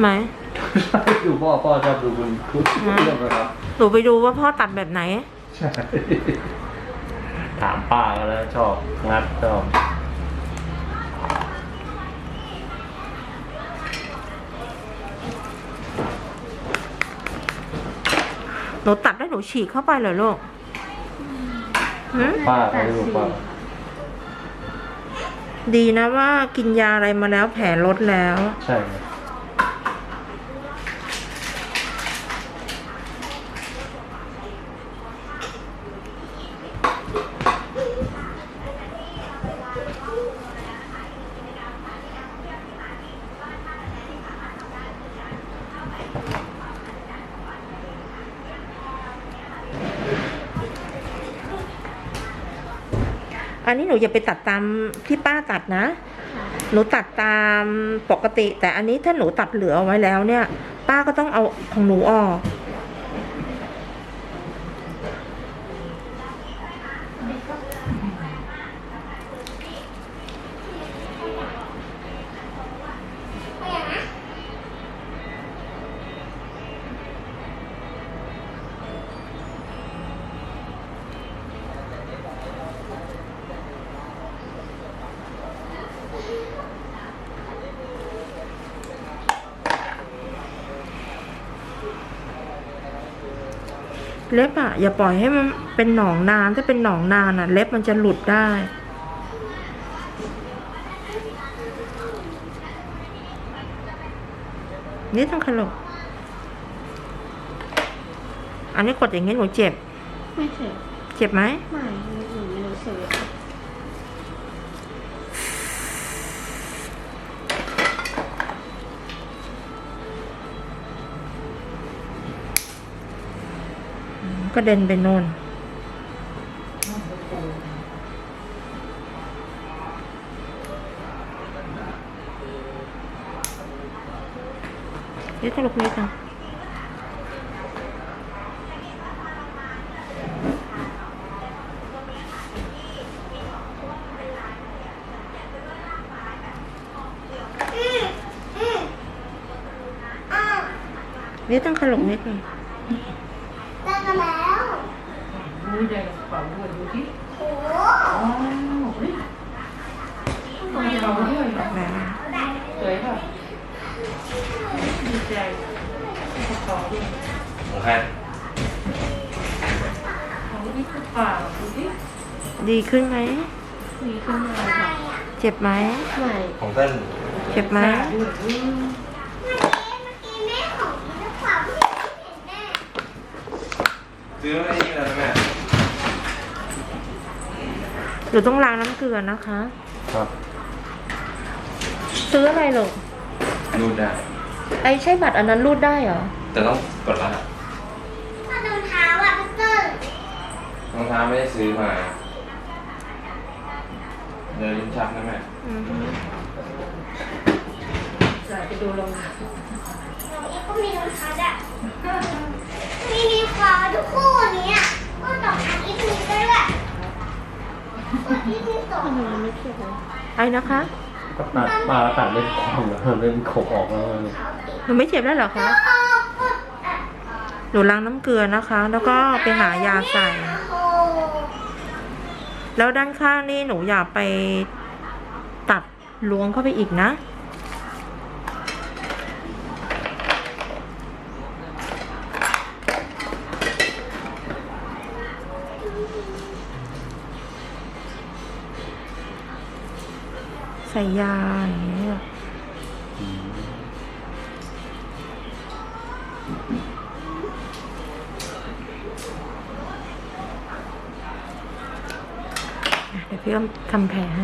ไหมดูพ่อพ่อชอบดูคุณคุณเรื่องนะครับหนูไปดูว่าพ่อตัดแบบไหน ใช่ ถามป้าก็แล้วชอบงัดชอบหนูตัดแล้วหนูฉีกเข้าไปเหรอลูกหืมป้าเขาดูป้าดีนะว่ากินยาอะไรมาแล้วแผลลดแล้ว ใช่ครับ อันนี้หนูอย่าไปตัดตามที่ป้าตัดนะ หนูตัดตามปกติ แต่อันนี้ถ้าหนูตัดเหลือเอาไว้แล้วเนี่ย ป้าก็ต้องเอาของหนูออก เล็บอะอย่าปล่อยให้มันเป็นหนองนานถ้าเป็นหนองนานอะเล็บมันจะหลุดได้ นี่ต้องขลบอันนี้กดอย่างนี้หนูเจ็บ ไม่เจ็บ เจ็บไหมไม่หนูไม่รู้สึก ก็เด็นไปโน่นนี่ตลกนิดนึงนี่ต้องขลุกนิดนึงได้กันแล้วดูใหญ่กระเป๋าด้วยดูที่โอ้อ๋อเฮ้ยทำไมกระเป๋าด้วยเหรอแบบสวยป่ะดีใจกระเป๋าด้วยของใครของที่กระเป๋าดูที่ดีขึ้นไหมมีขึ้นมาค่ะเจ็บไหมไม่ของเต้นเจ็บไหมด้วยอืมกินแม่ของกระเป๋าไม่เห็นแม่ ซื้อไอ้นี่แล้วแม่หนูต้องล้างน้ำเกลือนะคะ ครับซื้ออะไรหรอรูดได้ ไอใช่บัตรอันนั้นรูดได้เหรอ แต่ต้องกดรหัสถ้ารองเท้าอะพัตเตอร์รองเท้าไม่ได้ซื้อมาเดินลิ้นชักนะแม่อือฮึใส่ไปดูลงหนูอีกก็มีรองเท้าอะมีมีขอทุกคู่เนี้ยก็ต่ออันอีกมีด้วยก็อีกมีสอง ไอนะคะก็ตัดมาตัดเล่นของแล้วเล่นขบออกแล้วเลยหนูไม่เจ็บแล้วเหรอคะหนูล้างน้ำเกลือนะคะ แล้วก็ไปหายาใส่โอ้แล้วด้านข้างนี่หนูอย่าไปตัดล้วงเข้าไปอีกนะ ใส่ยาอย่างเงี้ยเดี๋ยวพี่อ้อมทำแผลให้